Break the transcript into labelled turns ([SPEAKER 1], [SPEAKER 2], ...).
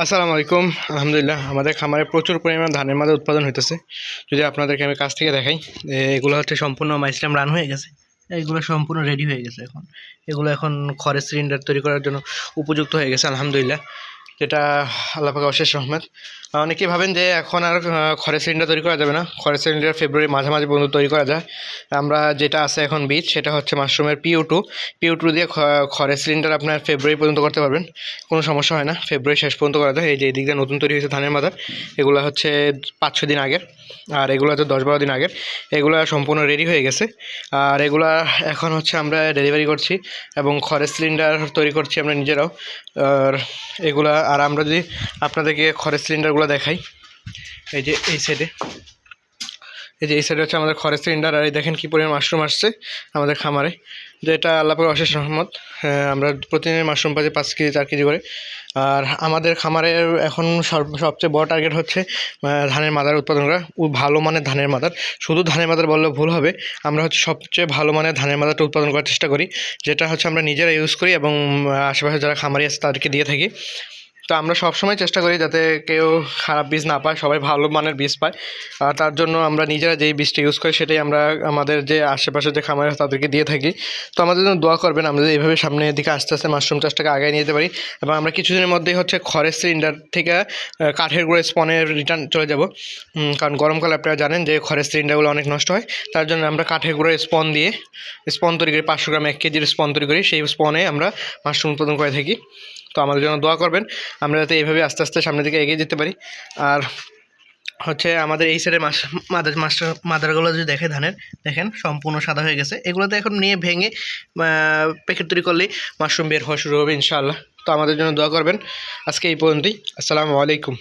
[SPEAKER 1] আসসালামু আলাইকুম। আলহামদুলিল্লাহ, আমাদের খামারে প্রচুর পরিমাণ ধানের মাদা উৎপাদন হইতেছে। যদি আপনাদেরকে আমি কাছ থেকে দেখাই এগুলো হচ্ছে সম্পূর্ণ মাইসলাম রান হয়ে গেছে। এগুলো সম্পূর্ণ রেডি হয়ে গেছে এখন। এগুলো এখন খড়ের সিলিন্ডার তৈরি করার জন্য উপযুক্ত হয়ে গেছে, আলহামদুলিল্লাহ। যেটা আল্লাপাকে অশেষ রহমত। অনেকেই ভাবেন যে এখন আর খড়ের সিলিন্ডার তৈরি করা যাবে না। খড়ের সিলিন্ডার ফেব্রুয়ারি মাঝামাঝি পর্যন্ত তৈরি করা যায়। আমরা যেটা আছে এখন বীজ, সেটা হচ্ছে মাশরুমের পিউ টু পিউ টু দিয়ে খড়ের সিলিন্ডার আপনার ফেব্রুয়ারি পর্যন্ত করতে পারবেন। কোনো সমস্যা হয় না। ফেব্রুয়ারি শেষ পর্যন্ত করা যায়। এই যে দিয়ে নতুন তৈরি হয়েছে ধানের মাদার, এগুলো হচ্ছে পাঁচ ছ দিন আগের। আর এগুলো হচ্ছে দশ বারো দিন আগের। এগুলো সম্পূর্ণ রেডি হয়ে গেছে। আর এগুলা এখন হচ্ছে আমরা ডেলিভারি করছি এবং খড়ের সিলিন্ডার তৈরি করছি আমরা নিজেরাও। আর এগুলা আর আমরা যদি আপনাদেরকে খড়ের সিলিন্ডারগুলো দেখাই এই যে এই সাইডে এই যে এই সাইডে হচ্ছে আমাদের খড়ের সিলিন্ডার আর এই দেখেন কী পরিমাণ মাশরুম আসছে আমাদের খামারে। যেটা আল্লাপের অশেষ রহমত হ্যাঁ, আমরা প্রতিদিন মাশরুম পাচ্ছি পাঁচ কেজি চার কেজি করে। আর আমাদের খামারের এখন সব- সবচেয়ে বড় টার্গেট হচ্ছে ধানের মাদার উৎপাদন করা। ও ভালো মানের ধানের মাদার। শুধু ধানের মাদার বললে ভুল হবে আমরা হচ্ছে সবচেয়ে ভালো মানের ধানের মাদারটা উৎপাদন করার চেষ্টা করি যেটা হচ্ছে আমরা নিজেরা ইউজ করি এবং আশেপাশে যারা খামারি আছে তাদেরকে দিয়ে থাকি। তো আমরা সবসময় চেষ্টা করি যাতে কেউ খারাপ বীজ না পায়, সবাই ভালো মানের বীজ পায়। আর তার জন্য আমরা নিজেরা যেই বীজটা ইউজ করি সেটাই আমরা আমাদের যে আশেপাশে যে খামার আছে তাদেরকে দিয়ে থাকি। তো আমাদের জন্য দোয়া করবেন, আমরা যদি এইভাবে সামনের দিকে আস্তে আস্তে মাশরুম চাষটাকে আগায় নিয়ে যেতে পারি এবং আমরা কিছুদিনের মধ্যেই হচ্ছে খড়ের সিলিন্ডার থেকে কাঠের গুঁড়ো স্পনে রিটার্ন চলে যাব। কারণ গরমকালে আপনারা জানেন যে খড়ের সিলিন্ডারগুলো অনেক নষ্ট হয়। তার জন্য আমরা কাঠের গুঁড়ো স্পন দিয়ে স্পন তৈরি করি, পাঁচশো গ্রাম এক কেজির স্পন তৈরি করি। সেই স্পনে আমরা মাশরুম উৎপাদন করে থাকি। তো আমাদের জন্য দোয়া করবেন। আমরা যাতে এইভাবে আস্তে আস্তে সামনের দিকে এগিয়ে যেতে পারি। আর হচ্ছে আমাদের এই সাইডে মাস মাদার মাস্টার মাদারগুলো যদি দেখে ধানের, দেখেন সম্পূর্ণ সাদা হয়ে গেছে। এগুলোতে এখন নিয়ে ভেঙে প্যাকেট তৈরি করলেই মাশরুম বের হওয়া শুরু হবে ইনশাআল্লাহ। তো আমাদের জন্য দোয়া করবেন। আজকে এই পর্যন্তই। আসসালামু আলাইকুম।